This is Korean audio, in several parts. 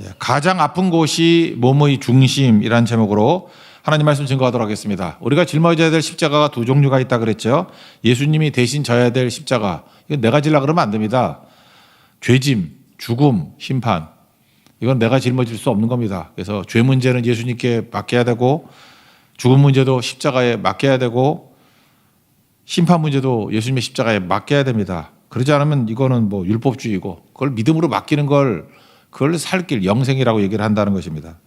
예, 가장 아픈 곳이 몸의 중심이라는 제목으로 하나님 말씀 증거하도록 하겠습니다. 우리가 짊어져야 될 십자가가 두 종류가 있다 그랬죠. 예수님이 대신 져야 될 십자가. 이건 내가 질라 그러면 안 됩니다. 죄짐, 죽음, 심판. 이건 내가 짊어질 수 없는 겁니다. 그래서 죄 문제는 예수님께 맡겨야 되고 죽음 문제도 십자가에 맡겨야 되고 심판 문제도 예수님의 십자가에 맡겨야 됩니다. 그러지 않으면 이거는 뭐 율법주의고 그걸 믿음으로 맡기는 걸 그걸 살 길 영생이라고 얘기를 한다는 것입니다.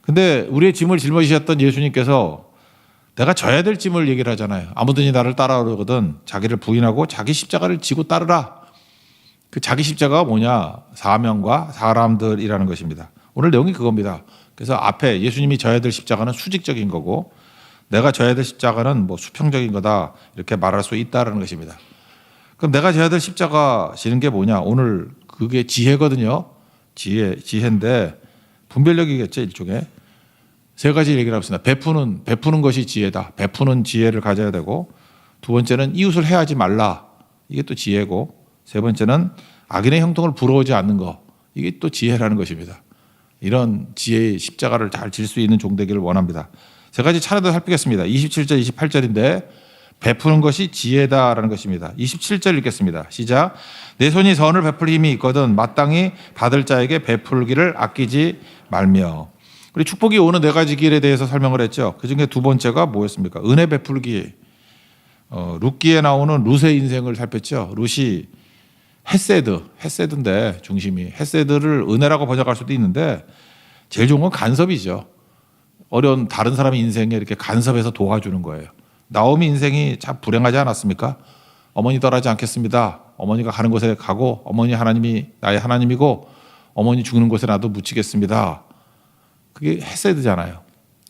근데 우리의 짐을 짊어지셨던 예수님께서 내가 져야 될 짐을 얘기를 하잖아요. 아무든지 나를 따라오거든 자기를 부인하고 자기 십자가를 지고 따르라. 그 자기 십자가가 뭐냐? 사명과 사람들이라는 것입니다. 오늘 내용이 그겁니다. 그래서 앞에 예수님이 져야 될 십자가는 수직적인 거고 내가 져야 될 십자가는 뭐 수평적인 거다 이렇게 말할 수 있다라는 것입니다. 그럼 내가 져야 될 십자가 지는 게 뭐냐? 오늘 그게 지혜거든요. 지혜, 지혜인데 분별력이겠죠 일종의 세 가지 얘기를 합니다. 베푸는 베푸는 것이 지혜다. 베푸는 지혜를 가져야 되고 두 번째는 이웃을 해하지 말라. 이게 또 지혜고 세 번째는 악인의 형통을 부러워하지 않는 거. 이게 또 지혜라는 것입니다. 이런 지혜의 십자가를 잘 질 수 있는 종 되기를 원합니다. 세 가지 차례도 살피겠습니다. 27절, 28절인데 베푸는 것이 지혜다라는 것입니다. 27절 읽겠습니다. 시작. 내 손이 선을 베풀 힘이 있거든 마땅히 받을 자에게 베풀기를 아끼지 말며. 우리 축복이 오는 네 가지 길에 대해서 설명을 했죠. 그 중에 두 번째가 뭐였습니까? 은혜 베풀기. 어, 룻기에 나오는 룻의 인생을 살폈죠. 룻이 헤세드, 헤세드인데 중심이 헤세드를 은혜라고 번역할 수도 있는데 제일 좋은 건 간섭이죠. 어려운 다른 사람의 인생에 이렇게 간섭해서 도와주는 거예요. 나오미 인생이 참 불행하지 않았습니까? 어머니 떠나지 않겠습니다. 어머니가 가는 곳에 가고 어머니 하나님이 나의 하나님이고 어머니 죽는 곳에 나도 묻히겠습니다. 그게 헤세드잖아요.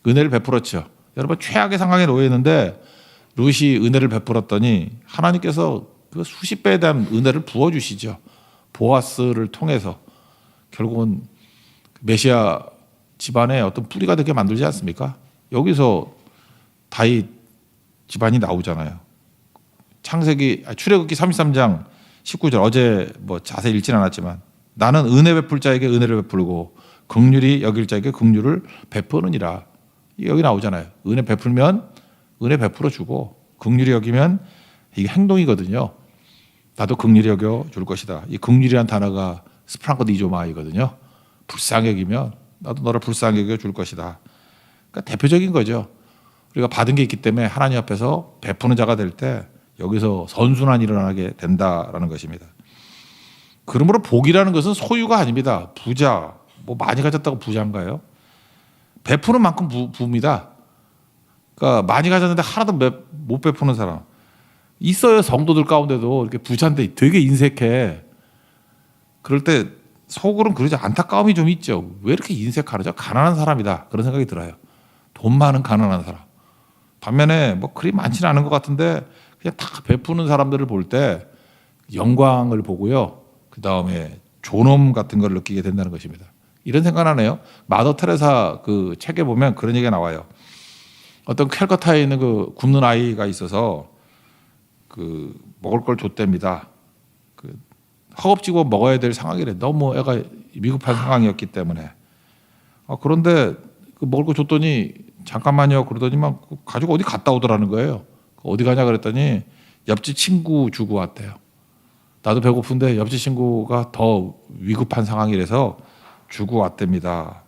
은혜를 베풀었죠. 여러분 최악의 상황에 놓여 있는데 룻이 은혜를 베풀었더니 하나님께서 그 수십 배에 대한 은혜를 부어 주시죠. 보아스를 통해서 결국은 메시아 집안의 어떤 뿌리가 되게 만들지 않습니까? 여기서 다윗 집안이 나오잖아요. 창세기 아, 출애굽기 33장 19절 어제 뭐 자세히 읽진 않았지만 나는 은혜 베풀 자에게 은혜를 베풀고 긍휼이 여길 자에게 긍휼을 베푸느니라. 여기 나오잖아요. 은혜 베풀면 은혜 베풀어 주고 긍휼이 여기면 이게 행동이거든요. 나도 긍휼히 여겨 줄 것이다. 이 긍휼이란 단어가 스프랑크 디조마이거든요. 불쌍히 여기면 나도 너를 불쌍히 여겨 줄 것이다. 그러니까 대표적인 거죠. 우리가 받은 게 있기 때문에 하나님 앞에서 베푸는 자가 될 때 여기서 선순환이 일어나게 된다라는 것입니다. 그러므로 복이라는 것은 소유가 아닙니다. 부자, 뭐 많이 가졌다고 부자인가요? 베푸는 만큼 부, 부입니다. 그러니까 많이 가졌는데 하나도 못 베푸는 사람 있어요. 성도들 가운데도 이렇게 부자인데 되게 인색해. 그럴 때 속으로는 그러지 안타까움이 좀 있죠. 왜 이렇게 인색하죠? 가난한 사람이다. 그런 생각이 들어요. 돈 많은 가난한 사람. 반면에 뭐 그리 많지는 않은 것 같은데 그냥 다 베푸는 사람들을 볼 때 영광을 보고요. 그 다음에 존엄 같은 걸 느끼게 된다는 것입니다. 이런 생각하네요. 마더 테레사 그 책에 보면 그런 얘기가 나와요. 어떤 캘커타에 있는 그 굶는 아이가 있어서 그 먹을 걸 줬답니다. 그 허겁지겁 먹어야 될 상황이래. 너무 애가 미급한 상황이었기 때문에. 아, 그런데 그 먹을 거 줬더니 잠깐만요. 그러더니만 가지고 어디 갔다 오더라는 거예요. 어디 가냐 그랬더니 옆집 친구 주고 왔대요. 나도 배고픈데 옆집 친구가 더 위급한 상황이라서 주고 왔답니다.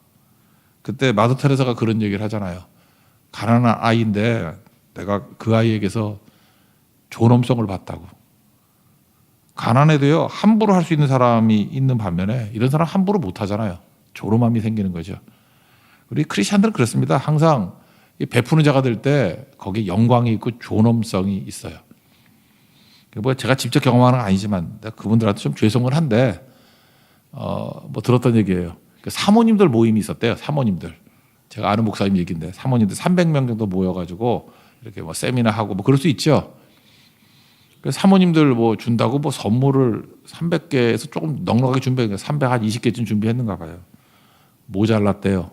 그때 마더 테레사가 그런 얘기를 하잖아요. 가난한 아이인데 내가 그 아이에게서 존엄성을 봤다고. 가난해도요 함부로 할 수 있는 사람이 있는 반면에 이런 사람 함부로 못 하잖아요. 조롱함이 생기는 거죠. 우리 크리스천들은 그렇습니다. 항상 베푸는 자가 될 때 거기에 영광이 있고 존엄성이 있어요. 뭐 제가 직접 경험하는 건 아니지만 그분들한테 좀 죄송은 한데 어 뭐 들었던 얘기예요. 그 사모님들 모임이 있었대요. 사모님들. 제가 아는 목사님 얘기인데 사모님들 300명 정도 모여가지고 이렇게 뭐 세미나 하고 뭐 그럴 수 있죠. 그 사모님들 뭐 준다고 뭐 선물을 300개에서 조금 넉넉하게 준비해 300한 20개쯤 준비했는가 봐요. 모자랐대요.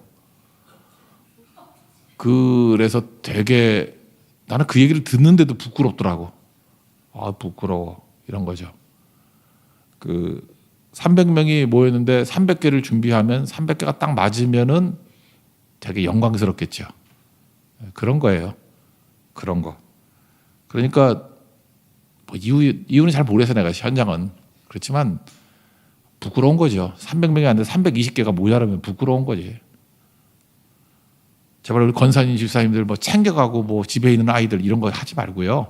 그래서 되게 나는 그 얘기를 듣는데도 부끄럽더라고. 아 부끄러워 이런 거죠. 그 300명이 모였는데 300개를 준비하면 300개가 딱 맞으면은 되게 영광스럽겠죠. 그런 거예요. 그런 거. 그러니까 뭐 이유 이유는 잘 모르겠어 내가 현장은 그렇지만 부끄러운 거죠. 300명이 안 돼 320개가 모자라면 부끄러운 거지. 제발 우리 권사님 집사님들 뭐 챙겨가고 뭐 집에 있는 아이들 이런 거 하지 말고요.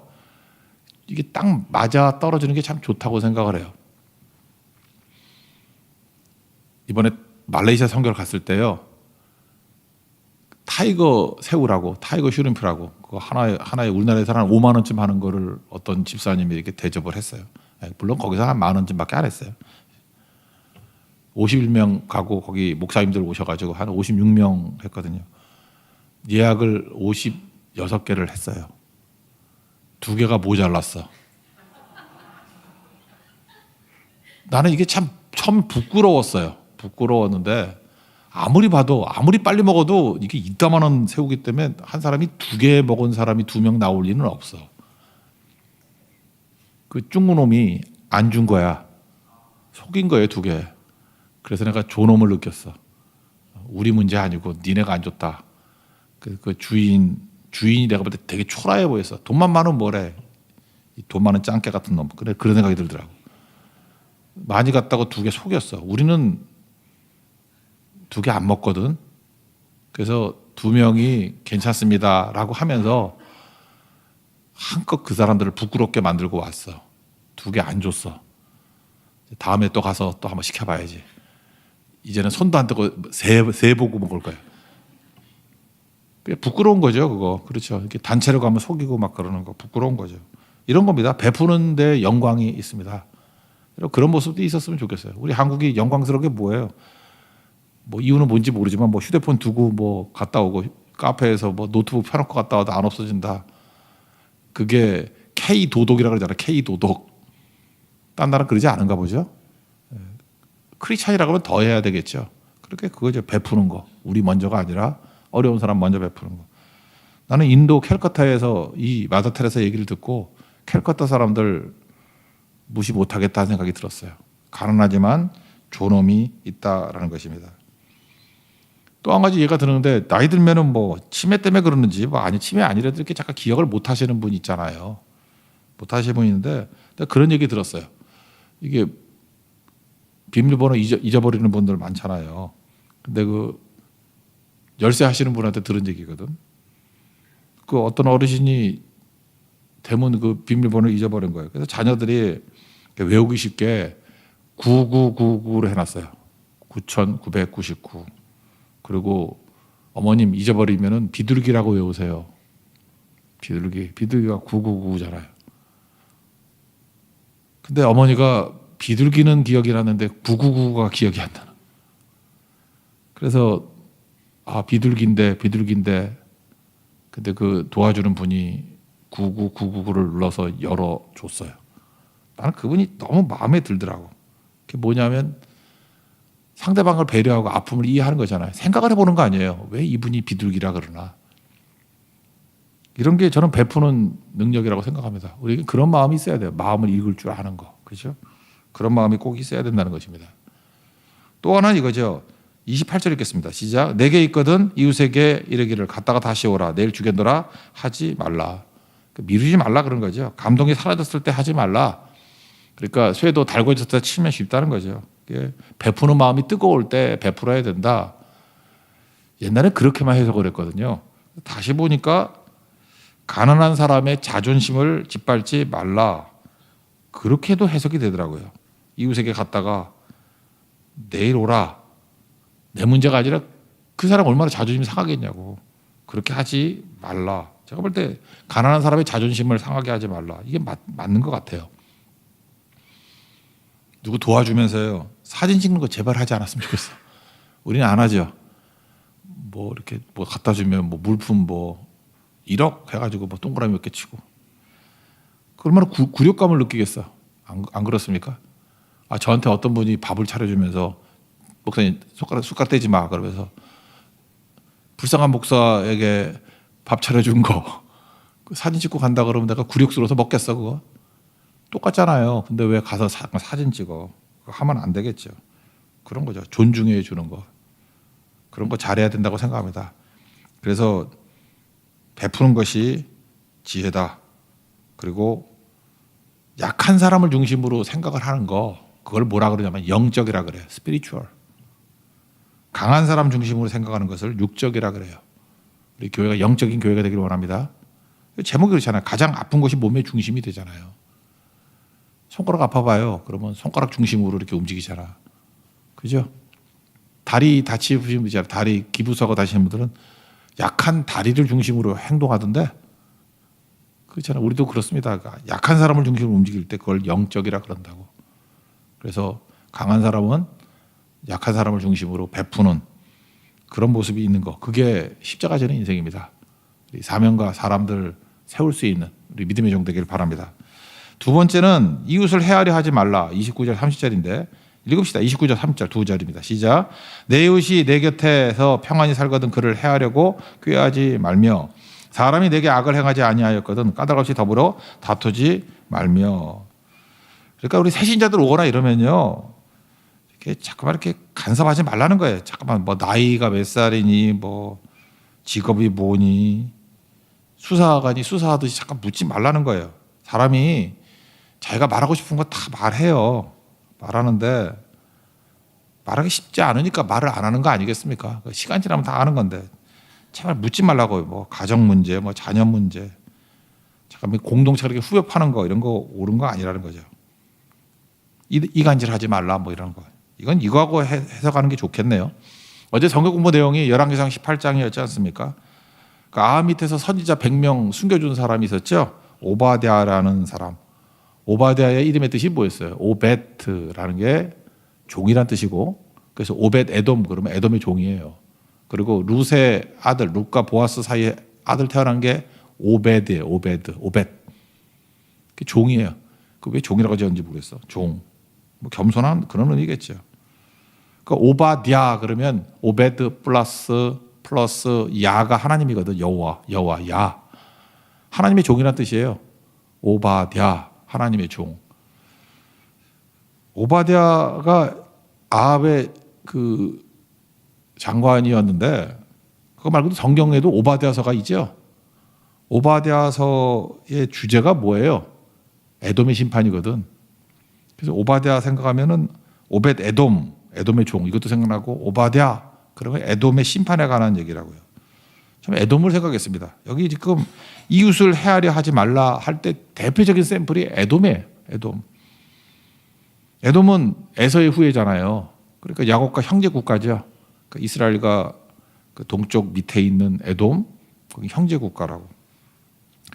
이게 딱 맞아 떨어지는 게 참 좋다고 생각을 해요. 이번에 말레이시아 선교를 갔을 때요. 타이거 새우라고 타이거 슈림프라고 그거 하나에 하나에 우리나라에서 한 5만 원쯤 하는 거를 어떤 집사님이 이렇게 대접을 했어요. 예, 물론 거기서 한 만 원쯤밖에 안 했어요. 51명 가고 거기 목사님들 오셔가지고 한 56명 했거든요. 예약을 56개를 했어요. 두 개가 모자랐어. 나는 이게 참 처음 부끄러웠어요. 부끄러웠는데 아무리 봐도 아무리 빨리 먹어도 이게 이따만한 새우기 때문에 한 사람이 두 개 먹은 사람이 두 명 나올 리는 없어. 그 중구놈이 안 준 거야. 속인 거예요 두 개. 그래서 내가 존엄을 느꼈어. 우리 문제 아니고 니네가 안 줬다. 그, 그 주인 주인이 내가 볼 때 되게 초라해 보였어. 돈만 많으면 뭐래. 이돈 많은 짱깨 같은 놈. 그래 그런 생각이 들더라고. 많이 갔다고 두 개 속였어. 우리는 두 개 안 먹거든. 그래서 두 명이 괜찮습니다라고 하면서 한껏 그 사람들을 부끄럽게 만들고 왔어. 두 개 안 줬어. 다음에 또 가서 또 한번 시켜봐야지. 이제는 손도 안 떼고 새, 새 보고 먹을 거야. 부끄러운 거죠, 그거. 그렇죠. 이렇게 단체로 가면 속이고 막 그러는 거 부끄러운 거죠. 이런 겁니다. 베푸는데 영광이 있습니다. 그런 모습도 있었으면 좋겠어요. 우리 한국이 영광스러운 게 뭐예요? 뭐 이유는 뭔지 모르지만 뭐 휴대폰 두고 뭐 갔다 오고 카페에서 뭐 노트북 펴놓고 갔다 와도 안 없어진다. 그게 K 도덕이라 그러잖아. K 도덕. 딴 나라 그러지 않은가 보죠. 예. 크리스찬이라고 하면 더 해야 되겠죠. 그렇게 그거죠. 베푸는 거. 우리 먼저가 아니라 어려운 사람 먼저 베푸는 거. 나는 인도 캘커타에서 이 마더 테레사 얘기를 듣고 캘커타 사람들 무시 못하겠다는 생각이 들었어요. 가난하지만 존엄이 있다라는 것입니다. 또 한 가지 이해가 드는데 나이 들면은 뭐 치매 때문에 그러는지 뭐 아니 치매 아니라도 이렇게 잠깐 기억을 못 하시는 분 있잖아요. 못 하시는 분 있는데 그런 얘기 들었어요. 이게 비밀번호 잊어, 잊어버리는 분들 많잖아요. 근데 그 열쇠 하시는 분한테 들은 얘기거든. 그 어떤 어르신이 대문 그 비밀번호를 잊어버린 거예요. 그래서 자녀들이 외우기 쉽게 9999로 해놨어요. 9999. 그리고 어머님 잊어버리면은 비둘기라고 외우세요. 비둘기. 비둘기가 999잖아요. 근데 어머니가 비둘기는 기억이 나는데 999가 기억이 안 나는. 그래서 아 비둘기인데 비둘기인데 근데 그 도와주는 분이 9999를 눌러서 열어 줬어요. 나는 그분이 너무 마음에 들더라고. 그게 뭐냐면 상대방을 배려하고 아픔을 이해하는 거잖아요. 생각을 해보는 거 아니에요. 왜 이분이 비둘기라 그러나. 이런 게 저는 베푸는 능력이라고 생각합니다. 우리에게 그런 마음이 있어야 돼요. 마음을 읽을 줄 아는 거. 그죠? 그런 마음이 꼭 있어야 된다는 것입니다. 또 하나는 이거죠. 28절 읽겠습니다. 시작. 내게 있거든 이웃에게 이르기를 갔다가 다시 오라. 내일 주겠노라 하지 말라. 그 미루지 말라 그런 거죠. 감동이 사라졌을 때 하지 말라. 그러니까 쇠도 달궈졌을 때 치면 쉽다는 거죠. 베푸는 마음이 뜨거울 때 베풀어야 된다. 옛날에 그렇게만 해석을 했거든요. 다시 보니까 가난한 사람의 자존심을 짓밟지 말라. 그렇게도 해석이 되더라고요. 이웃에게 갔다가 내일 오라. 내 문제가 아니라 그 사람 얼마나 자존심이 상하겠냐고. 그렇게 하지 말라. 제가 볼 때 가난한 사람의 자존심을 상하게 하지 말라. 이게 맞, 맞는 것 같아요. 누구 도와주면서요. 사진 찍는 거 제발 하지 않았으면 좋겠어. 우리는 안 하죠. 뭐 이렇게 뭐 갖다 주면 뭐 물품 뭐 1억 해가지고 뭐 동그라미 몇 개 치고. 그 얼마나 구, 굴욕감을 느끼겠어. 안, 안 그렇습니까? 아, 저한테 어떤 분이 밥을 차려주면서 목사님 숟가락, 숟가락 떼지 마. 그러면서 불쌍한 목사에게 밥 차려준 거. 그 사진 찍고 간다 그러면 내가 굴욕스러워서 먹겠어, 그거? 똑같잖아요. 근데 왜 가서 사, 진 찍어? 하면 안 되겠죠. 그런 거죠. 존중해 주는 거. 그런 거 잘해야 된다고 생각합니다. 그래서 베푸는 것이 지혜다. 그리고 약한 사람을 중심으로 생각을 하는 거 그걸 뭐라 그러냐면 영적이라 그래요. 스피리추얼. 강한 사람 중심으로 생각하는 것을 육적이라 그래요. 우리 교회가 영적인 교회가 되기를 원합니다. 제목이 그렇잖아요. 가장 아픈 것이 몸의 중심이 되잖아요. 손가락 아파봐요. 그러면 손가락 중심으로 이렇게 움직이잖아. 그죠? 다리 다치신 분이 다리 기부서가 다시는 분들은 약한 다리를 중심으로 행동하던데 그렇잖아. 우리도 그렇습니다. 약한 사람을 중심으로 움직일 때 그걸 영적이라 그런다고. 그래서 강한 사람은 약한 사람을 중심으로 베푸는 그런 모습이 있는 거. 그게 십자가 지는 인생입니다. 사명과 사람들 세울 수 있는 우리 믿음의 종 되기를 바랍니다. 두 번째는 이웃을 헤아려 하지 말라. 29절 30절인데 읽읍시다. 29절 3절 두 절입니다. 시작. 내 이웃이 내 곁에서 평안히 살거든 그를 헤아려고 꾀하지 말며 사람이 내게 악을 행하지 아니하였거든 까닭 없이 더불어 다투지 말며 그러니까 우리 새신자들 오거나 이러면요 자꾸만 이렇게 간섭하지 말라는 거예요. 잠깐만 뭐 나이가 몇 살이니 뭐 직업이 뭐니 수사관이 수사하듯이 잠깐 묻지 말라는 거예요. 사람이 자기가 말하고 싶은 거 다 말해요. 말하는데 말하기 쉽지 않으니까 말을 안 하는 거 아니겠습니까? 그 시간 지나면 다 아는 건데 제발 묻지 말라고요. 뭐 가정 문제, 뭐 자녀 문제, 잠깐 이렇게 후벼 파는 거 이런 거 옳은 거 아니라는 거죠. 이, 이간질하지 말라 뭐 이런 거. 이건 이거하고 해- 해석하는 게 좋겠네요. 어제 성경 공부 내용이 열왕기상 18장이었지 않습니까? 그 아하 밑에서 선지자 100명 숨겨준 사람이 있었죠. 오바댜라는 사람. 오바댜의 이름의 뜻이 뭐였어요? 오베트라는 게 종이란 뜻이고 그래서 오벳 에돔 그러면 에돔의 종이에요. 그리고 룻의 아들 룻과 보아스 사이에 아들 태어난 게 오베드예요. 오베드 오벳. 그 종이에요. 그 왜 종이라고 지었는지 모르겠어. 종. 뭐 겸손한 그런 의미겠죠. 그 오바디아 그러면 오베드 플러스 플러스 야가 하나님이거든. 여호와 여호와 야. 하나님의 종이란 뜻이에요. 오바디아 하나님의 종. 오바디아가 아합의 그 장관이었는데 그거 말고도 성경에도 오바디아서가 있죠. 오바디아서의 주제가 뭐예요? 에돔의 심판이거든. 그래서 오바디아 생각하면은 오벳 에돔, 에돔의 종 이것도 생각나고 오바디아 그러면 에돔의 심판에 관한 얘기라고요. 참 에돔을 생각했습니다. 여기 지금 이웃을 헤아려 하지 말라 할 때 대표적인 샘플이 에돔이에요. 에돔. 에돔은 에서의 후예잖아요. 그러니까 야곱과 형제 국가죠. 그러니까 이스라엘과 그 동쪽 밑에 있는 에돔 거기 형제 국가라고.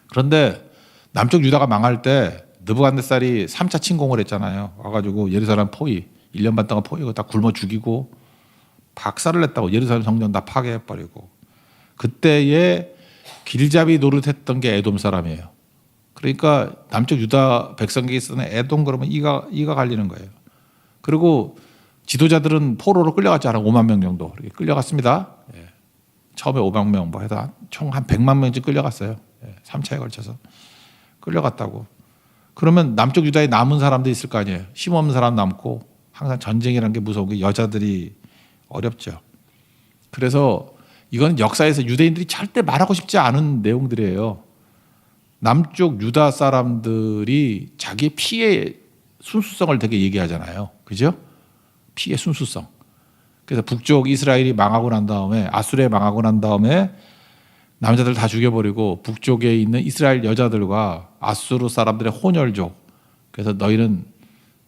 그런데 남쪽 유다가 망할 때 느부갓네살이 3차 침공을 했잖아요. 와가지고 예루살렘 포위 1년 반 동안 포위고 다 굶어 죽이고 박살을 냈다고 예루살렘 성전 다 파괴해버리고 그때에 길잡이 노릇했던 게 에돔 사람이에요. 그러니까 남쪽 유다 백성에게 쓰는 에돔 그러면 이가 이가 갈리는 거예요. 그리고 지도자들은 포로로 끌려갔지 않아요. 5만 명 정도 끌려갔습니다. 예. 처음에 500명 뭐 해도 총한 100만 명쯤 끌려갔어요. 예. 3차에 걸쳐서 끌려갔다고. 그러면 남쪽 유다에 남은 사람도 있을 거 아니에요. 힘 없는 사람 남고 항상 전쟁이라는 게 무서운 게 여자들이 어렵죠. 그래서 이건 역사에서 유대인들이 절대 말하고 싶지 않은 내용들이에요. 남쪽 유다 사람들이 자기 피의 순수성을 되게 얘기하잖아요. 그죠? 피의 순수성. 그래서 북쪽 이스라엘이 망하고 난 다음에 아수르에 망하고 난 다음에 남자들 다 죽여버리고 북쪽에 있는 이스라엘 여자들과 아수르 사람들의 혼혈족. 그래서 너희는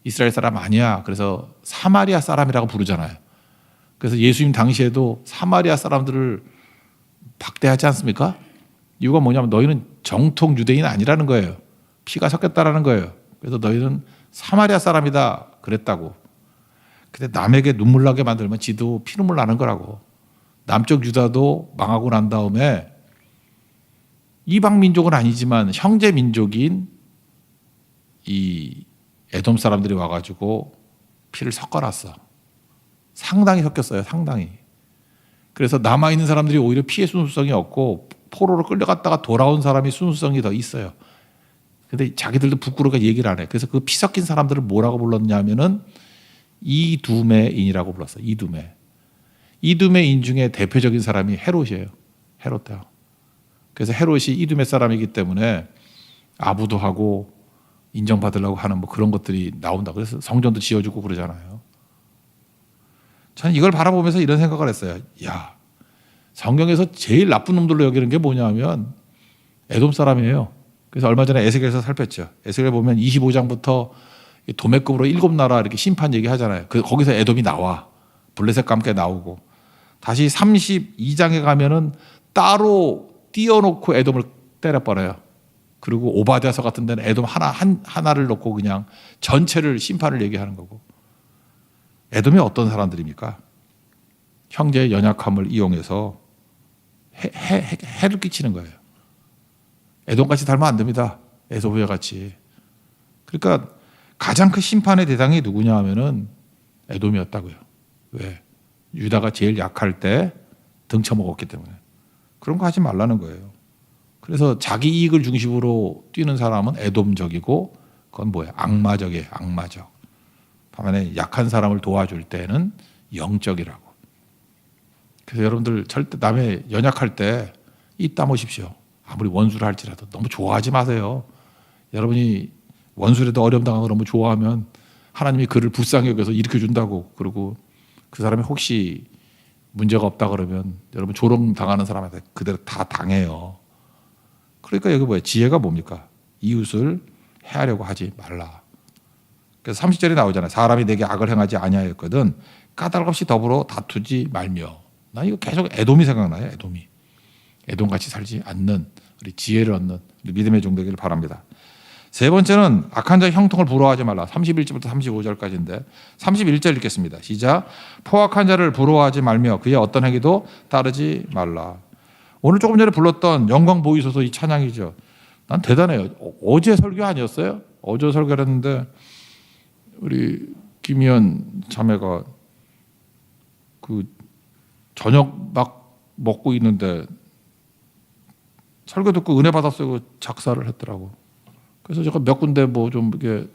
이스라엘 사람 아니야. 그래서 사마리아 사람이라고 부르잖아요. 그래서 예수님 당시에도 사마리아 사람들을 박대하지 않습니까? 이유가 뭐냐면 너희는 정통 유대인 아니라는 거예요. 피가 섞였다라는 거예요. 그래서 너희는 사마리아 사람이다 그랬다고. 근데 남에게 눈물 나게 만들면 지도 피눈물 나는 거라고. 남쪽 유다도 망하고 난 다음에 이방 민족은 아니지만 형제 민족인 이 에돔 사람들이 와가지고 피를 섞어놨어. 상당히 섞였어요. 상당히. 그래서 남아 있는 사람들이 오히려 피해 순수성이 없고 포로로 끌려갔다가 돌아온 사람이 순수성이 더 있어요. 근데 자기들도 부끄러워 얘기를 안 해. 그래서 그 피 섞인 사람들을 뭐라고 불렀냐면은 이두메인이라고 불렀어. 이두메. 이두메인 중에 대표적인 사람이 헤롯이에요. 헤롯다. 그래서 헤롯이 이두메 사람이기 때문에 아부도 하고 인정받으려고 하는 뭐 그런 것들이 나온다. 그래서 성전도 지어주고 그러잖아요. 저는 이걸 바라보면서 이런 생각을 했어요. 야, 성경에서 제일 나쁜 놈들로 여기는 게 뭐냐면 에돔 사람이에요. 그래서 얼마 전에 에스겔에서 살폈죠. 에스겔 보면 25장부터 도매급으로 일곱 나라 이렇게 심판 얘기하잖아요. 그 거기서 에돔이 나와. 블레셋과 함께 나오고 다시 32장에 가면은 따로 띄워놓고 에돔을 때려버려요. 그리고 오바댜서 같은 데는 에돔 하나 한 하나를 놓고 그냥 전체를 심판을 얘기하는 거고. 에돔이 어떤 사람들입니까? 형제의 연약함을 이용해서 해, 해, 해, 해를 끼치는 거예요. 에돔같이 닮으면 안 됩니다. 에소부야 같이. 그러니까 가장 큰 심판의 대상이 누구냐 하면은 에돔이었다고요. 왜? 유다가 제일 약할 때 등쳐먹었기 때문에. 그런 거 하지 말라는 거예요. 그래서 자기 이익을 중심으로 뛰는 사람은 에돔적이고 그건 뭐야? 악마적이에요. 악마적. 반면에 약한 사람을 도와줄 때는 영적이라고. 그래서 여러분들 절대 남의 연약할 때입 다무십시오. 아무리 원수를 할지라도 너무 좋아하지 마세요. 여러분이 원수라도 어려움 당하고 너무 좋아하면 하나님이 그를 불쌍히 여겨서 일으켜 준다고 그러고 그 사람이 혹시 문제가 없다 그러면 여러분 조롱 당하는 사람한테 그대로 다 당해요. 그러니까 여기 뭐야 지혜가 뭡니까? 이웃을 해하려고 하지 말라. 그래서 30절에 나오잖아요. 사람이 내게 악을 행하지 아니하였거든 까닭 없이 더불어 다투지 말며. 나 이거 계속 애돔이 생각나요. 애돔이. 애돔같이 살지 않는 우리 지혜를 얻는 우리 믿음의 종되기를 바랍니다. 세 번째는 악한 자의 형통을 부러워하지 말라. 31절부터 35절까지인데 31절 읽겠습니다. 시작. 포악한 자를 부러워하지 말며 그의 어떤 행위도 따르지 말라. 오늘 조금 전에 불렀던 영광 보이소서 이 찬양이죠. 난 대단해요. 어- 어제 설교 아니었어요? 어제 설교를 했는데 우리 김희연 자매가 그 저녁 막 먹고 있는데 설교 듣고 은혜 받았어요. 그 작사를 했더라고. 그래서 제가 몇 군데 뭐 좀 이게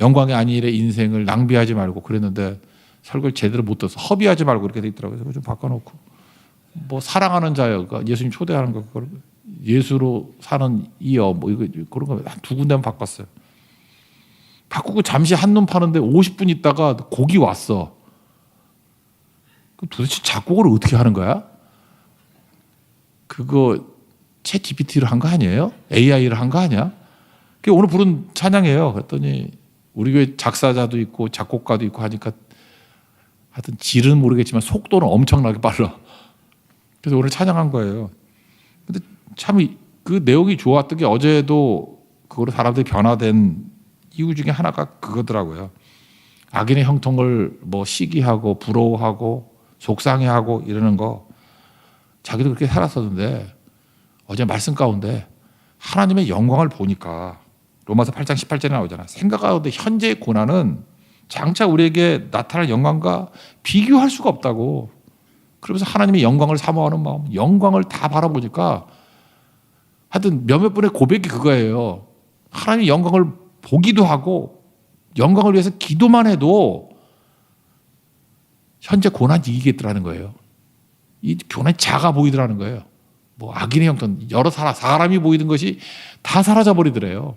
영광의 아니일의 인생을 낭비하지 말고 그랬는데 설교를 제대로 못 들어서 허비하지 말고 이렇게 돼 있더라고요. 그래서 좀 바꿔놓고 뭐 사랑하는 자여, 예수님 초대하는 거 그걸 예수로 사는 이여 뭐 이거 그런 거한두 군데만 바꿨어요. 바꾸고 잠시 한눈 파는데 50분 있다가 곡이 왔어. 도대체 작곡을 어떻게 하는 거야? 그거 채 GPT를 한 거 아니에요? AI를 한 거 아니야? 그게 오늘 부른 찬양이에요. 그랬더니 우리 교회 작사자도 있고 작곡가도 있고 하니까 하여튼 질은 모르겠지만 속도는 엄청나게 빨라. 그래서 오늘 찬양한 거예요. 근데 참 그 내용이 좋았던 게 어제도 그거로 사람들이 변화된 이유 중에 하나가 그거더라고요. 악인의 형통을 뭐 시기하고 부러워하고 속상해하고 이러는 거 자기도 그렇게 살았었는데 어제 말씀 가운데 하나님의 영광을 보니까 로마서 8장 18절에 나오잖아. 생각 가운데 현재의 고난은 장차 우리에게 나타날 영광과 비교할 수가 없다고. 그러면서 하나님의 영광을 사모하는 마음, 영광을 다 바라보니까 하여튼 몇몇 분의 고백이 그거예요. 하나님의 영광을 보기도 하고 영광을 위해서 기도만 해도 현재 고난이 이기겠더라는 거예요. 이 고난이 작아 보이더라는 거예요. 뭐 악인의 형편 여러 사람 사람이 보이던 것이 다 사라져 버리더래요.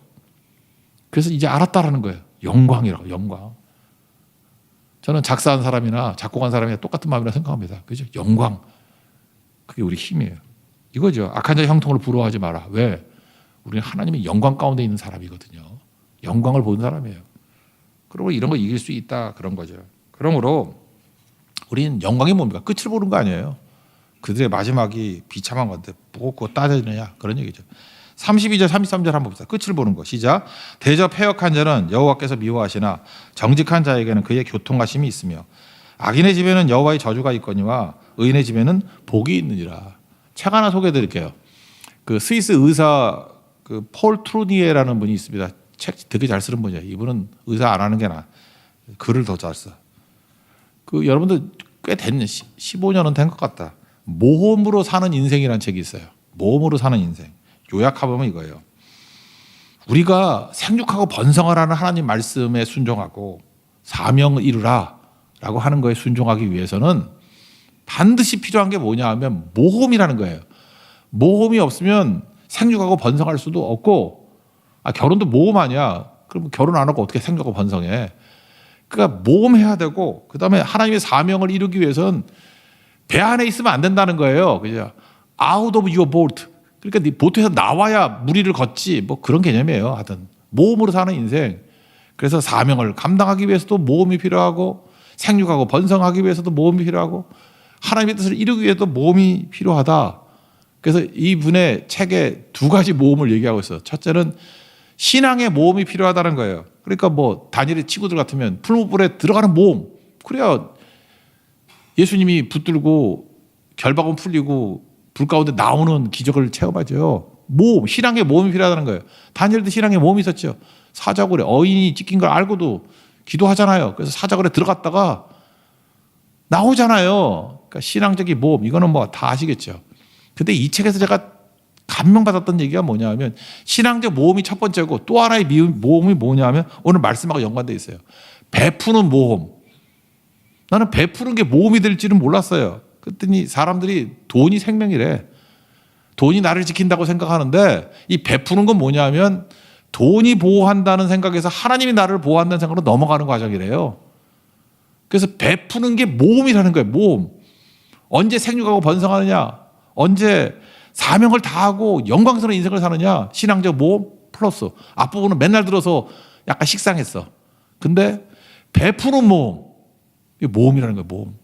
그래서 이제 알았다라는 거예요. 영광이라고 영광. 저는 작사한 사람이나 작곡한 사람이나 똑같은 마음이라 생각합니다. 그죠? 영광. 그게 우리 힘이에요. 이거죠. 악한 자의 형통을 부러워하지 마라. 왜? 우리는 하나님의 영광 가운데 있는 사람이거든요. 영광을 보는 사람이에요. 그리고 이런 거 이길 수 있다 그런 거죠. 그러므로 우리는 영광이 뭡니까? 끝을 보는 거 아니에요. 그들의 마지막이 비참한 건데 뭐 그거 따지느냐 그런 얘기죠. 32절 33절 한번 봅시다. 끝을 보는 거. 시작. 대접 해역한 자는 여호와께서 미워하시나 정직한 자에게는 그의 교통하심이 있으며 악인의 집에는 여호와의 저주가 있거니와 의인의 집에는 복이 있느니라. 책 하나 소개해 드릴게요. 그 스위스 의사 그 폴 트루니에라는 분이 있습니다. 책 되게 잘 쓰는 분이에요. 이분은 의사 안 하는 게 나. 글을 더 잘 써. 그 여러분들 꽤 됐네. 15년은 된 것 같다. 모험으로 사는 인생이라는 책이 있어요. 모험으로 사는 인생. 요약하면 이거예요. 우리가 생육하고 번성하라는 하나님 말씀에 순종하고 사명을 이루라라고 하는 거에 순종하기 위해서는 반드시 필요한 게 뭐냐 하면 모험이라는 거예요. 모험이 없으면 생육하고 번성할 수도 없고 아 결혼도 모험 아니야. 그럼 결혼 안 하고 어떻게 생육하고 번성해? 그러니까 모험해야 되고 그다음에 하나님의 사명을 이루기 위해서는 배 안에 있으면 안 된다는 거예요. 그죠? Out of your boat. 그러니까 네 보트에서 나와야 무리를 걷지 뭐 그런 개념이에요. 하여튼 모험으로 사는 인생. 그래서 사명을 감당하기 위해서도 모험이 필요하고 생육하고 번성하기 위해서도 모험이 필요하고 하나님의 뜻을 이루기 위해서도 모험이 필요하다. 그래서 이분의 책에 두 가지 모험을 얘기하고 있어요. 첫째는 신앙의 모험이 필요하다는 거예요. 그러니까 뭐 다니엘의 친구들 같으면 풀무불에 들어가는 모험. 그래야 예수님이 붙들고 결박은 풀리고 불 가운데 나오는 기적을 체험하죠. 모험, 신앙의 모험이 필요하다는 거예요. 다니엘도 신앙의 모험이 있었죠. 사자굴에 어인이 찍힌 걸 알고도 기도하잖아요. 그래서 사자굴에 들어갔다가 나오잖아요. 그러니까 신앙적인 모험 이거는 뭐 다 아시겠죠. 근데 이 책에서 제가 감명받았던 얘기가 뭐냐 하면 신앙적 모험이 첫 번째고 또 하나의 미- 모험이 뭐냐 하면 오늘 말씀하고 연관돼 있어요. 베푸는 모험. 나는 베푸는 게 모험이 될지는 몰랐어요. 그랬더니 사람들이 돈이 생명이래. 돈이 나를 지킨다고 생각하는데 이 베푸는 건 뭐냐 하면 돈이 보호한다는 생각에서 하나님이 나를 보호한다는 생각으로 넘어가는 과정이래요. 그래서 베푸는 게 모험이라는 거예요. 모험. 언제 생육하고 번성하느냐? 언제 사명을 다하고 영광스러운 인생을 사느냐? 신앙적 모험 플러스 앞부분은 맨날 들어서 약간 식상했어. 근데 베푸는 모험. 이게 모험이라는 거예요. 모험.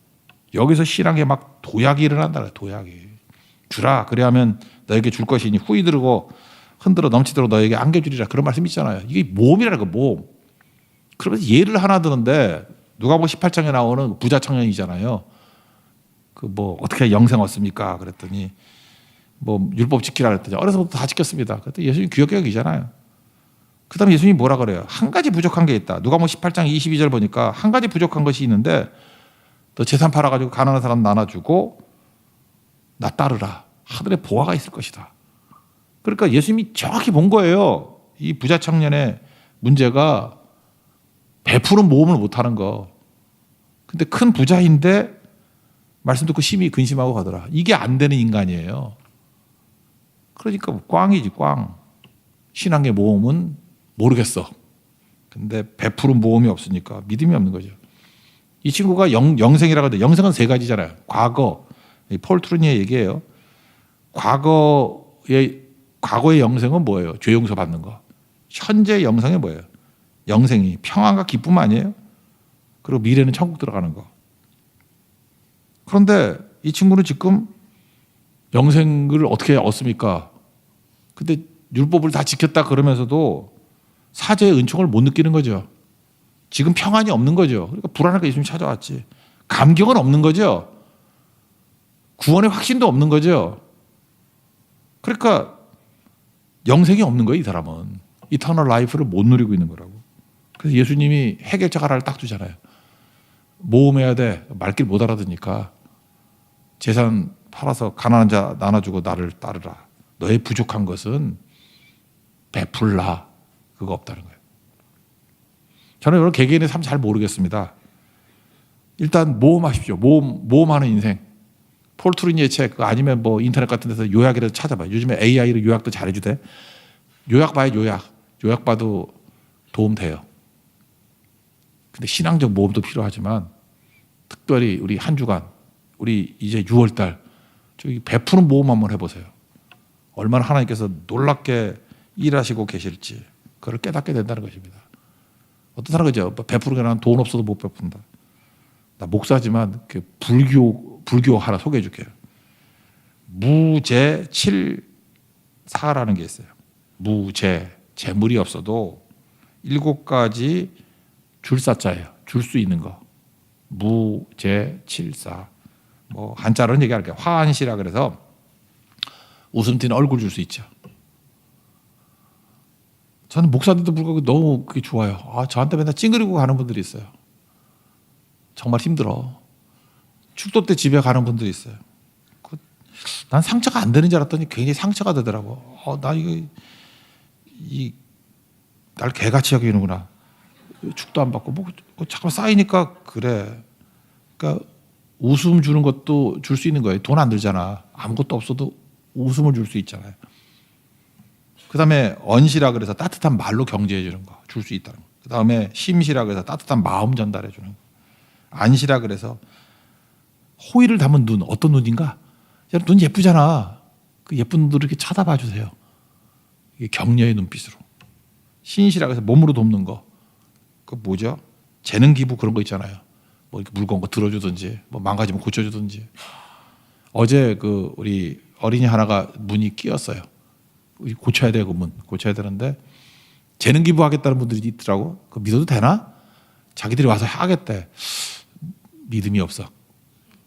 여기서 신앙에 막 도약이 일어난다. 도약이. 주라. 그래야면 너에게 줄 것이니 후이 들고 흔들어 넘치도록 너에게 안겨주리라. 그런 말씀 있잖아요. 이게 모험이라는 거예요. 모험. 그러면서 예를 하나 드는데 누가 보면 18장에 나오는 부자 청년이잖아요. 그 뭐 어떻게 영생 얻습니까? 그랬더니 뭐 율법 지키라 그랬더니 어려서부터 다 지켰습니다. 그랬더니 예수님 귀역격이잖아요. 그 다음에 예수님이 뭐라 그래요? 한 가지 부족한 게 있다. 누가 뭐 18장 22절 보니까 한 가지 부족한 것이 있는데 너 재산 팔아가지고 가난한 사람 나눠주고 나 따르라. 하늘에 보화가 있을 것이다. 그러니까 예수님이 정확히 본 거예요. 이 부자 청년의 문제가 베푸는 모험을 못하는 거. 근데 큰 부자인데 말씀 듣고 심히 근심하고 가더라. 이게 안 되는 인간이에요. 그러니까 뭐 꽝이지 꽝. 신앙의 모험은 모르겠어. 근데 베푸는 모험이 없으니까 믿음이 없는 거죠. 이 친구가 영, 영생이라고 하는데 영생은 세 가지잖아요. 과거. 이폴 트루니의 얘기예요. 과거의 과거의 영생은 뭐예요? 죄 용서 받는 거. 현재 영생이 뭐예요? 영생이 평안과 기쁨 아니에요? 그리고 미래는 천국 들어가는 거. 그런데 이 친구는 지금 영생을 어떻게 얻습니까? 근데 율법을 다 지켰다 그러면서도 사제의 은총을 못 느끼는 거죠. 지금 평안이 없는 거죠. 그러니까 불안하게 예수님 찾아왔지. 감격은 없는 거죠. 구원의 확신도 없는 거죠. 그러니까 영생이 없는 거예요, 이 사람은. 이터널 라이프를 못 누리고 있는 거라고. 그래서 예수님이 해결책 하나를 딱 주잖아요. 모험해야 돼. 말길 못 알아듣니까 재산 팔아서 가난한 자 나눠주고 나를 따르라. 너의 부족한 것은 베풀라. 그거 없다는 거예요. 저는 이런 개개인의 삶 잘 모르겠습니다. 일단 모험하십시오. 모험, 모험하는 인생. 폴 트루니의 책 아니면 뭐 인터넷 같은 데서 요약이라도 찾아봐요. 요즘에 AI로 요약도 잘해주대. 요약 봐요, 요약. 요약 봐도 도움 돼요. 근데 신앙적 모험도 필요하지만 특별히 우리 한 주간, 우리 이제 6월달 저기 베푸는 모험 한번 해보세요. 얼마나 하나님께서 놀랍게 일하시고 계실지 그걸 깨닫게 된다는 것입니다. 어떤 사람 그죠? 베푸는 게 나는 돈 없어도 못 베푼다. 나 목사지만 그 불교 불교 하나 소개해 줄게요. 무제 칠사라는 게 있어요. 무제 재물이 없어도 일곱 가지 줄사자예요. 줄 수 있는 거. 무제 칠사. 뭐 한자로는 얘기할게요. 화한시라 그래서 웃음 튀는 얼굴 줄 수 있죠. 저는 목사들도 불구하고 너무 그게 좋아요. 아, 저한테 맨날 찡그리고 가는 분들이 있어요. 정말 힘들어. 축도 때 집에 가는 분들이 있어요. 그, 난 상처가 안 되는 줄 알았더니 굉장히 상처가 되더라고. 어, 나 이거 이 날 개같이 여기는구나. 축도 안 받고 뭐 어, 잠깐 쌓이니까 그래. 그러니까 웃음 주는 것도 줄 수 있는 거예요. 돈 안 들잖아. 아무것도 없어도 웃음을 줄 수 있잖아요. 그 다음에 언시라 그래서 따뜻한 말로 경제해 주는 거 줄 수 있다는 거. 그 다음에 심시라 그래서 따뜻한 마음 전달해 주는 거. 안시라 그래서 호의를 담은 눈 어떤 눈인가? 여러분 눈 예쁘잖아. 그 예쁜 눈으로 이렇게 쳐다봐 주세요. 이게 격려의 눈빛으로. 신시라 그래서 몸으로 돕는 거. 그 뭐죠? 재능 기부 그런 거 있잖아요. 뭐 이렇게 물건 거 들어주든지 뭐 망가지면 고쳐주든지. 어제 그 우리 어린이 하나가 문이 끼었어요. 고쳐야 그 문. 고쳐야 되는데 재능 기부하겠다는 분들이 있더라고. 그 믿어도 되나? 자기들이 와서 하겠대. 믿음이 없어.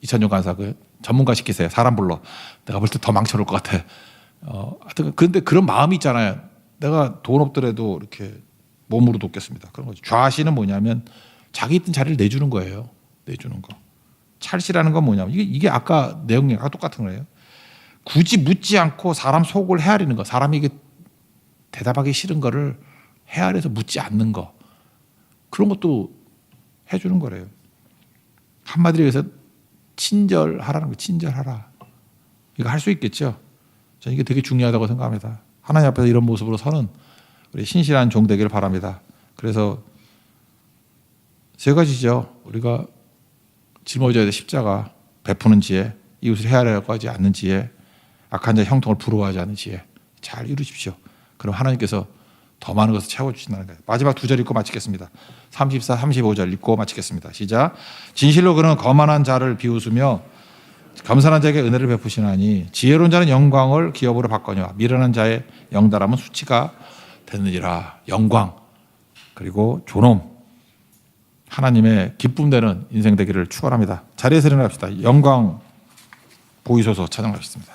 이찬용 간사 그 전문가 시키세요. 사람 불러. 내가 볼 때 더 망쳐놓을 것 같아. 어, 하여튼 근데 그런 마음이 있잖아요. 내가 돈 없더라도 이렇게 몸으로 돕겠습니다. 그런 거죠. 좌시는 뭐냐면 자기 있던 자리를 내주는 거예요. 내주는 거. 찰시라는 건 뭐냐면 이게, 이게 아까 내용이 아까 똑같은 거예요. 굳이 묻지 않고 사람 속을 헤아리는 거. 사람이 이게 대답하기 싫은 거를 헤아려서 묻지 않는 거. 그런 것도 해주는 거래요. 한마디로 해서 친절하라는 거, 친절하라. 이거 할 수 있겠죠. 저는 이게 되게 중요하다고 생각합니다. 하나님 앞에서 이런 모습으로 서는 우리 신실한 종 되기를 바랍니다. 그래서 세 가지죠. 우리가 짊어져야 될 십자가, 베푸는 지혜, 이웃을 헤아려고 하지 않는 지혜, 악한 자 형통을 부러워하지 않는 지혜 잘 이루십시오. 그럼 하나님께서 더 많은 것을 채워주신다는 거예요. 마지막 두 절 읽고 마치겠습니다. 34, 35절 읽고 마치겠습니다. 시작. 진실로 그는 거만한 자를 비웃으며 겸손한 자에게 은혜를 베푸시나니 지혜로운 자는 영광을 기업으로 바꿔냐 미련한 자의 영달함은 수치가 되느니라. 영광 그리고 존엄 하나님의 기쁨 되는 인생 되기를 축원합니다. 자리에서 일어납시다. 영광 보이소서 찬양하겠습니다.